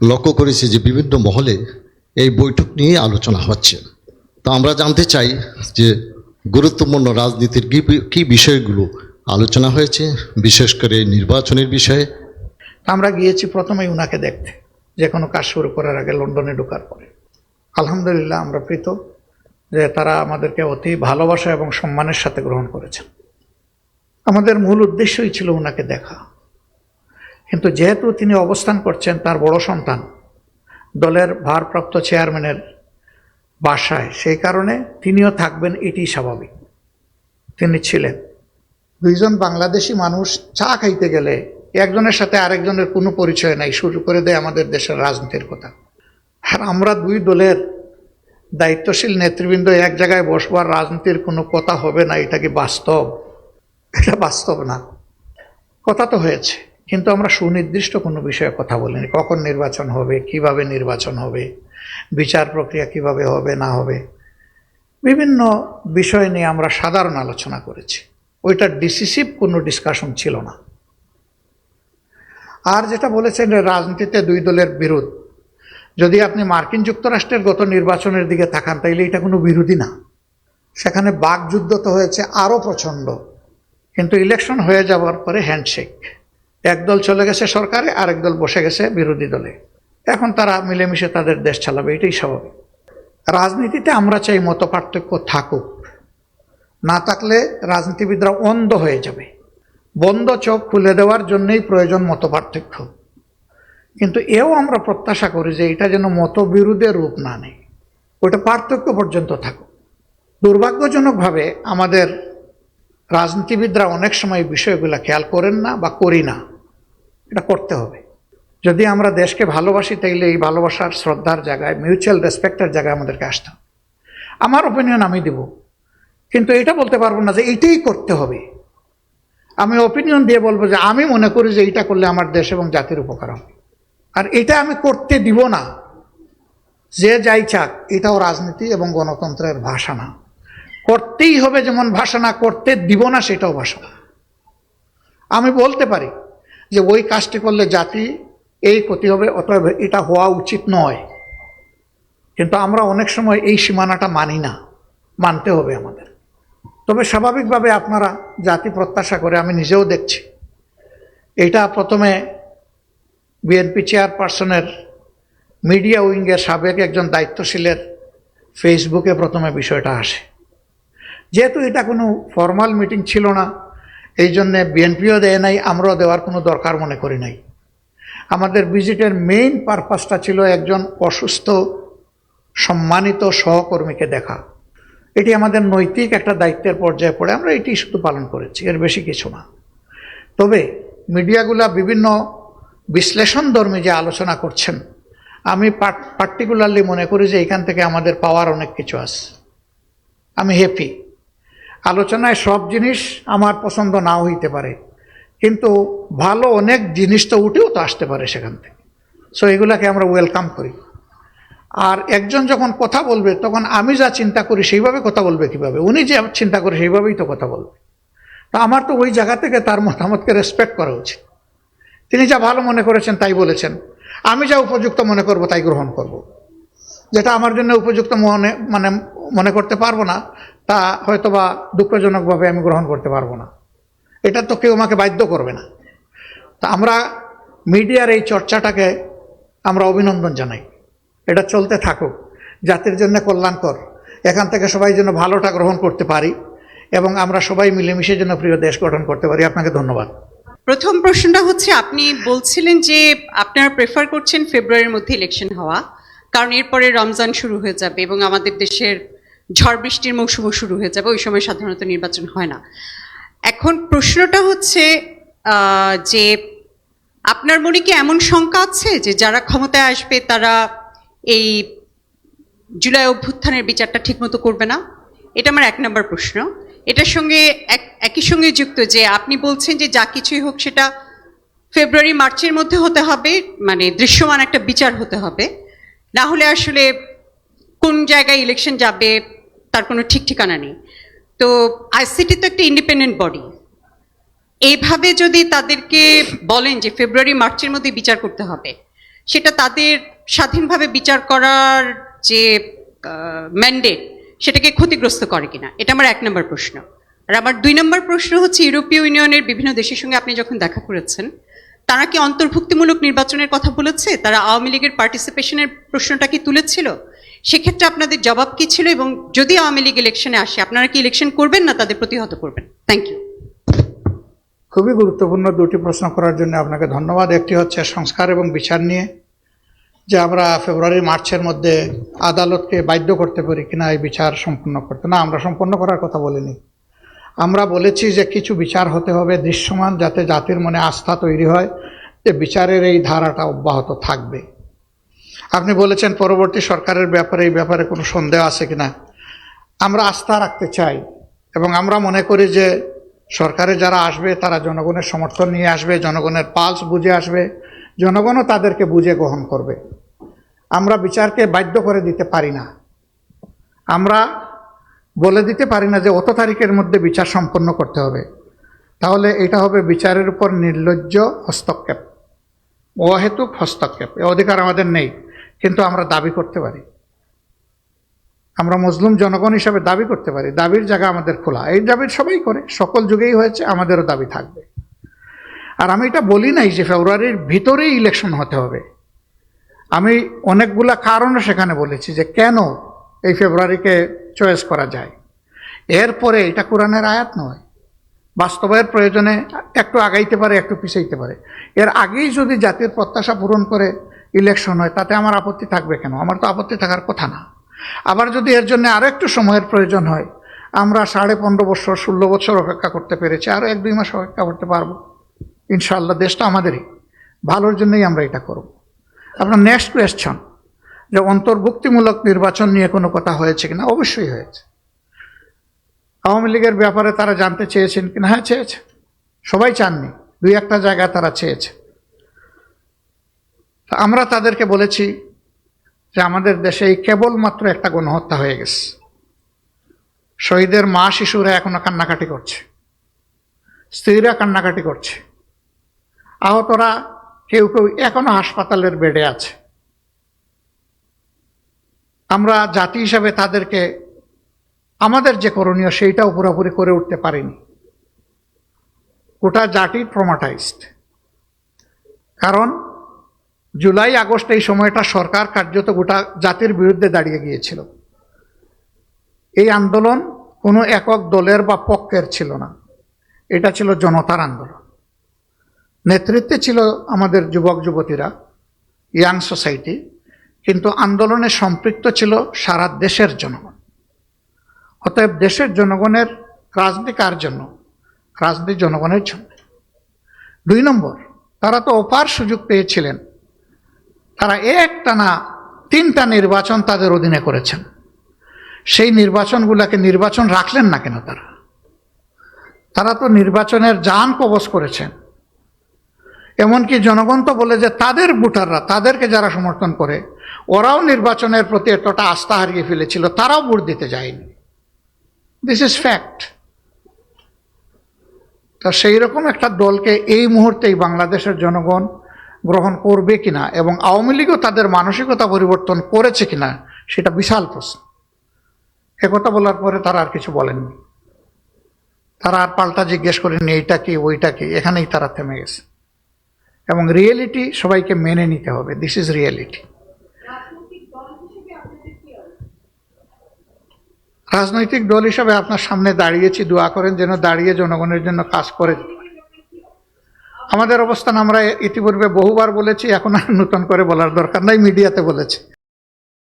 লক্ষ্য করেছি যে বিভিন্ন মহলে এই বৈঠক নিয়ে আলোচনা হচ্ছে। তো আমরা জানতে চাই যে গুরুত্বপূর্ণ রাজনীতির কী কী বিষয়গুলো আলোচনা হয়েছে, বিশেষ করে নির্বাচনের বিষয়ে। আমরা গিয়েছি প্রথমেই উনাকে দেখতে, যে কোনো কাজ শুরু করার আগে লন্ডনে ঢোকার পরে। আলহামদুলিল্লাহ আমরা প্রীত যে তারা আমাদেরকে অতি ভালোবাসা এবং সম্মানের সাথে গ্রহণ করেছেন। আমাদের মূল উদ্দেশ্যই ছিল ওনাকে দেখা। কিন্তু যেহেতু তিনি অবস্থান করছেন তার বড় সন্তান, দলের ভারপ্রাপ্ত চেয়ারম্যানের বাসায়, সেই কারণে তিনিও থাকবেন এটি স্বাভাবিক। তিনি ছিলেন। দুইজন বাংলাদেশি মানুষ চা খাইতে গেলে একজনের সাথে আরেকজনের কোনো পরিচয় নাই, শুরু করে দেয় আমাদের দেশের রাজনীতির কথা। আর আমরা দুই দলের দায়িত্বশীল নেতৃবৃন্দ এক জায়গায় বসবার রাজনীতির কোনো কথা হবে না, এটা কি বাস্তব? এটা বাস্তব না। কথা তো হয়েছে। কিন্তু আমরা সুনির্দিষ্ট কোনো বিষয়ে কথা বলিনি। কখন নির্বাচন হবে, কীভাবে নির্বাচন হবে, বিচার প্রক্রিয়া কীভাবে হবে, না হবে। বিভিন্ন বিষয় নিয়ে আমরা সাধারণ আলোচনা করেছি। ওইটা ডিসিসিভ কোনো ডিসকাশন ছিল না। আর যেটা বলেছেন রাজনীতিতে দুই দলের বিরোধ। যদি আপনি মার্কিন যুক্তরাষ্ট্রের গত নির্বাচনের দিকে তাকান, তাইলে এটা কোনো বিরোধী না। সেখানে বাকযুদ্ধ তো হয়েছে আরও প্রচণ্ড। কিন্তু ইলেকশন হয়ে যাওয়ার পরে হ্যান্ডশেক একদল চলে গেছে সরকারে, আরেক দল বসে গেছে বিরোধী দলে। এখন তারা মিলেমিশে তাদের দেশ চালাবে, এটাই স্বাভাবিক। রাজনীতিতে আমরা চাই মত পার্থক্য থাকুক। না থাকলে রাজনীতিবিদরা অন্ধ হয়ে যাবে। বন্ধ চোখ খুলে দেওয়ার জন্যই প্রয়োজন মত পার্থক্য কিন্তু এও আমরা প্রত্যাশা করি যে এটা যেন মতবিরোধের রূপ না নেয়। ওটা পার্থক্য পর্যন্ত থাকুক। দুর্ভাগ্যজনকভাবে আমাদের রাজনীতিবিদরা অনেক সময় বিষয়গুলো খেয়াল করেন না বা করি না। এটা করতে হবে। যদি আমরা দেশকে ভালোবাসি, তাইলে এই ভালোবাসার শ্রদ্ধার জায়গায় মিউচুয়াল রেসপেক্টের জায়গায় আমাদেরকে আসতে হবে। আমার ওপিনিয়ন আমি দিব। কিন্তু এটা বলতে পারব না যে এইটাই করতে হবে। আমি ওপিনিয়ন দিয়ে বলব যে আমি মনে করি যে এইটা করলে আমার দেশ এবং জাতির উপকার হবে। আর এটা আমি করতে দিব না। যে যাই চাক, এটাও রাজনীতি এবং গণতন্ত্রের ভাষা না করতেই হবে যেমন ভাষা না করতে দিব না সেটাও ভাষা আমি বলতে পারি যে ওই কাজটি করলে জাতি এই ক্ষতি হবে, অতএব এটা হওয়া উচিত নয়। কিন্তু আমরা অনেক সময় এই সীমানাটা মানি না। মানতে হবে আমাদের। তবে স্বাভাবিকভাবে আপনারা জাতি প্রত্যাশা করে, আমি নিজেও দেখছি। এটা প্রথমে বিএনপি চেয়ারপারসনের মিডিয়া উইংয়ের সাবেক একজন দায়িত্বশীলের ফেসবুকে প্রথমে বিষয়টা আসে। যেহেতু এটা কোনো ফর্মাল মিটিং ছিল না এই জন্যে বিএনপিও দেয় নাই, আমরাও দেওয়ার কোনো দরকার মনে করি নাই। আমাদের ভিজিটের মেইন পারপাসটা ছিল একজন অসুস্থ, সম্মানিত সহকর্মীকে দেখা। এটি আমাদের নৈতিক একটা দায়িত্বের পর্যায়ে পড়ে, আমরা এটি শুধু পালন করেছি, এর বেশি কিছু না। তবে মিডিয়াগুলা বিভিন্ন বিশ্লেষণ বিশ্লেষণধর্মী যে আলোচনা করছেন, আমি পার্টিকুলারলি মনে করি যে এখান থেকে আমাদের পাওয়ার অনেক কিছু আছে। আমি হ্যাপি আলোচনায় সব জিনিস আমার পছন্দ নাও হইতে পারে। কিন্তু ভালো অনেক জিনিস তো উঠেও তো আসতে পারে সেখান থেকে। সো এগুলাকে আমরা ওয়েলকাম করি। আর একজন যখন কথা বলবে, তখন আমি যা চিন্তা করি সেইভাবে কথা বলবে কীভাবে? উনি যে চিন্তা করে সেইভাবেই তো কথা বলবে। তা আমার তো ওই জায়গা থেকে তার মতামতকে রেসপেক্ট করা উচিত। তিনি যা ভালো মনে করেছেন তাই বলেছেন। আমি যা উপযুক্ত মনে করব তাই গ্রহণ করব। যেটা আমার জন্য উপযুক্ত মনে মানে করতে পারব না, তা হয়তোবা দুঃখজনকভাবে আমি গ্রহণ করতে পারব না। এটা তো কেউ আমাকে বাধ্য করবে না। তা আমরা মিডিয়ার এই চর্চাটাকে আমরা অভিনন্দন জানাই। এটা চলতে থাকুক, জাতির জন্য কল্যাণকর, এখান থেকে সবাই যেন ভালোটা গ্রহণ করতে পারি এবং আমরা সবাই মিলেমিশে যেন প্রিয় দেশ গঠন করতে পারি। আপনাকে ধন্যবাদ। প্রথম প্রশ্নটা হচ্ছে, আপনি বলছিলেন যে আপনারা প্রেফার করছেন ফেব্রুয়ারির মধ্যে ইলেকশন হওয়া, কারণ এরপরে রমজান শুরু হয়ে যাবে এবং আমাদের দেশের ঝড় বৃষ্টির মৌসুমও শুরু হয়ে যাবে, ওই সময় সাধারণত নির্বাচন হয় না। এখন প্রশ্নটা হচ্ছে যে আপনার মনে কি এমন শঙ্কা আছে যে যারা ক্ষমতায় আসবে তারা এই জুলাই অভ্যুত্থানের বিচারটা ঠিকমতো করবে না? এটা আমার এক নম্বর প্রশ্ন। এটার সঙ্গে এক- একই সঙ্গে যুক্ত যে আপনি বলছেন যে যা কিছুই হোক সেটা ফেব্রুয়ারি, মার্চের মধ্যে হতে হবে মানে দৃশ্যমান একটা বিচার হতে হবে। না হলে আসলে কোন জায়গায় ইলেকশন যাবে তার কোনো ঠিক ঠিকানা নেই। তো আইসিটি তো একটা ইন্ডিপেন্ডেন্ট বডি এইভাবে যদি তাদেরকে বলেন যে ফেব্রুয়ারি মার্চের মধ্যে বিচার করতে হবে, সেটা তাদের স্বাধীনভাবে বিচার করার যে ম্যান্ডেট সেটাকে ক্ষতিগ্রস্ত করে কিনা, এটা আমার এক নম্বর প্রশ্ন। আর আমার দুই নম্বর প্রশ্ন হচ্ছে, ইউরোপীয় ইউনিয়নের বিভিন্ন দেশের সঙ্গে আপনি যখন দেখা করেছেন, তারা কি অন্তর্ভুক্তিমূলক নির্বাচনের কথা বলেছে? তারা আওয়ামী লীগের পার্টিসিপেশনের প্রশ্নটা কি তুলেছিল? সেক্ষেত্রে আপনাদের জবাব কি ছিল এবং যদি আওয়ামী লীগ ইলেকশনে আসে, আপনারা কি ইলেকশন করবেন না তাদের প্রতিহত করবেন? থ্যাংক ইউ খুবই গুরুত্বপূর্ণ দুটি প্রশ্ন করার জন্য আপনাকে ধন্যবাদ। একটি হচ্ছে সংস্কার এবং বিচার নিয়ে, যে আমরা ফেব্রুয়ারি, মার্চের মধ্যে আদালতকে বাধ্য করতে পারি কিনা এই বিচার সম্পূর্ণ করতে। না, আমরা সম্পন্ন করার কথা বলিনি। আমরা বলেছি যে কিছু বিচার হতে হবে দৃশ্যমান যাতে জাতির মনে আস্থা তৈরি হয় যে বিচারের এই ধারাটা অব্যাহত থাকবে। আপনি বলেছেন পরবর্তী সরকারের ব্যাপারে, এই ব্যাপারে কোনো সন্দেহ আছে কি না আমরা আস্থা রাখতে চাই এবং আমরা মনে করি যে সরকারে যারা আসবে, তারা জনগণের সমর্থন নিয়ে আসবে, জনগণের পালস বুঝে আসবে, জনগণও তাদেরকে বুঝে গ্রহণ করবে। আমরা বিচারকে বাধ্য করে দিতে পারি না। আমরা বলে দিতে পারি না যে অত তারিখের মধ্যে বিচার সম্পন্ন করতে হবে। তাহলে এটা হবে বিচারের উপর নির্লজ্জ হস্তক্ষেপ, অহেতুক হস্তক্ষেপ, এ অধিকার আমাদের নেই। কিন্তু আমরা দাবি করতে পারি। আমরা মজলুম জনগণ হিসাবে দাবি করতে পারি। দাবির জায়গা আমাদের খোলা। এই দাবি সবাই করে। সকল যুগেই হয়েছে, আমাদেরও দাবি থাকবে। আর আমি এটা বলি নাই যে ফেব্রুয়ারির ভিতরেই ইলেকশন হতে হবে। আমি অনেকগুলা কারণও সেখানে বলেছি যে কেন এই ফেব্রুয়ারিকে চয়েস করা যায়। এরপরে এটা কোরআনের আয়াত নয়। বাস্তবায়ের প্রয়োজনে একটু আগাইতে পারে, একটু পিছাইতে পারে। এর আগেই যদি জাতির প্রত্যাশা পূরণ করে ইলেকশন হয়, তাতে আমার আপত্তি থাকবে কেন? আমার তো আপত্তি থাকার কথা না। আবার যদি এর জন্য আরও একটু সময়ের প্রয়োজন হয়, আমরা সাড়ে পনেরো বছর, ষোলো বছর অপেক্ষা করতে পেরেছি আরও এক দুই মাস অপেক্ষা করতে পারব। ইনশাআল্লাহ দেশটা আমাদেরই। ভালোর জন্যই আমরা এটা করব। আপনার নেক্সট কোয়েশ্চন যে অন্তর্ভুক্তিমূলক নির্বাচন নিয়ে কোনো কথা হয়েছে কিনা? অবশ্যই হয়েছে। আওয়ামী লীগের ব্যাপারে তারা জানতে চেয়েছেন কিনা? হ্যাঁ চেয়েছে। সবাই চাননি। দুই একটা জায়গায় তারা চেয়েছে। আমরা তাদেরকে বলেছি যে আমাদের দেশে এই কেবলমাত্র একটা গণহত্যা হয়ে গেছে। শহীদের মা শিশুরা এখনও কান্নাকাটি করছে। স্ত্রীরা কান্নাকাটি করছে। আহতরা কেউ কেউ এখনও হাসপাতালের বেডে আছে। আমরা জাতি হিসাবে তাদেরকে, আমাদের যে করণীয় সেইটাও পুরোপুরি করে উঠতে পারিনি। গোটা জাতি ট্রমাটাইজড। কারণ জুলাই, আগস্ট এই সময়টা সরকার কার্যত গোটা জাতির বিরুদ্ধে দাঁড়িয়ে গিয়েছিল। এই আন্দোলন কোনো একক দলের বা পক্ষের ছিল না। এটা ছিল জনতার আন্দোলন। নেতৃত্বে ছিল আমাদের যুবক যুবতীরা, ইয়াং সোসাইটি, কিন্তু আন্দোলনে সম্পৃক্ত ছিল সারা দেশের জনগণ। অতএব দেশের জনগণের রাজনীতি কার জন্য? রাজনীতি জনগণের জন্য। দুই নম্বর, তারা তো অপার সুযোগ পেয়েছিলেন। তারা একটানা তিনটা নির্বাচন তাদের অধীনে করেছেন। সেই নির্বাচনগুলোকে নির্বাচন রাখলেন না কেন তারা? তারা তো নির্বাচনের যান কবচ করেছেন। এমনকি জনগণ তো বলে যে তাদের ভোটাররা, তাদেরকে যারা সমর্থন করে, ওরাও নির্বাচনের প্রতি এতটা আস্থা হারিয়ে ফেলেছিল, তারাও ভোট দিতে যায়নি। দিস ইজ ফ্যাক্ট তা সেই রকম একটা দলকে এই মুহূর্তেই বাংলাদেশের জনগণ গ্রহণ করবে কিনা এবং আওয়ামী লীগও তাদের মানসিকতা পরিবর্তন করেছে কিনা সেটা বিশাল প্রশ্ন। একথা বলার পরে তারা আর কিছু বলেননি। তারা আর পাল্টা জিজ্ঞেস করেনি এইটা কি ওইটা কি? এখানেই তারা থেমে গেছে। এবং রিয়েলিটি সবাইকে মেনে নিতে হবে। দিস ইজ রিয়েলিটি রাজনৈতিক দল হিসাবে আপনার সামনে দাঁড়িয়েছি দোয়া করেন যেন দাঁড়িয়ে জনগণের জন্য কাজ করে। আমাদের অবস্থান আমরা ইতিপূর্বে বহুবার বলেছি, এখন আর নতুন করে বলার দরকার নাই, মিডিয়াতে বলেছি।